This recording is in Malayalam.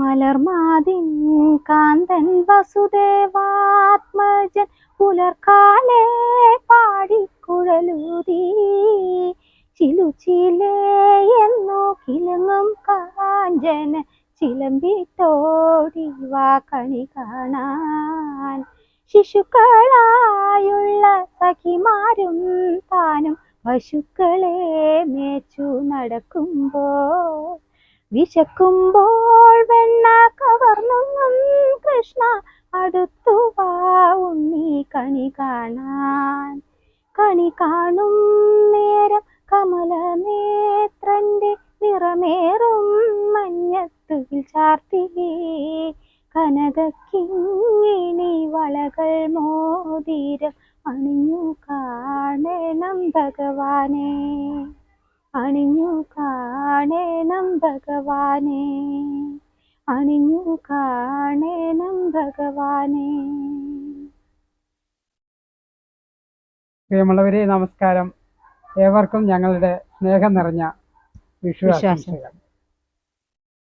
മലർമാതിൻ കാന്തൻ വസുദേവാത്മജൻ പുലർക്കാലേ പാടിക്കുഴലൂതി ചിലുചിലേ എന്നു കിലങ്ങും കാഞ്ചന ചിലമ്പിത്തോടി വാ കണി കാണാൻ. ശിശുക്കളായുള്ള സഖിമാരും താനും പശുക്കളെ മേച്ചു നടക്കുമ്പോൾ വിശക്കുമ്പോൾ വെണ്ണ കവർന്നും കൃഷ്ണ അടുത്തു വാ ഉണ്ണി കണി കാണാൻ. കണി കാണും നേരം കമല നേത്രന്റെ നിറമേറും മഞ്ഞത്തുകിൽ ചാർത്തി കനകക്കിങ്ങിണി വളകൾ മോതിരം അണിഞ്ഞു കാണണം ഭഗവാനെ. അണിഞ്ഞു കാണണം ഭഗവാനെ. അണിഞ്ഞു കാണേനം ഭഗവാനെ. പ്രിയമുള്ളവരെ നമസ്കാരം. ഏവർക്കും ഞങ്ങളുടെ സ്നേഹം നിറഞ്ഞ ആശംസകൾ.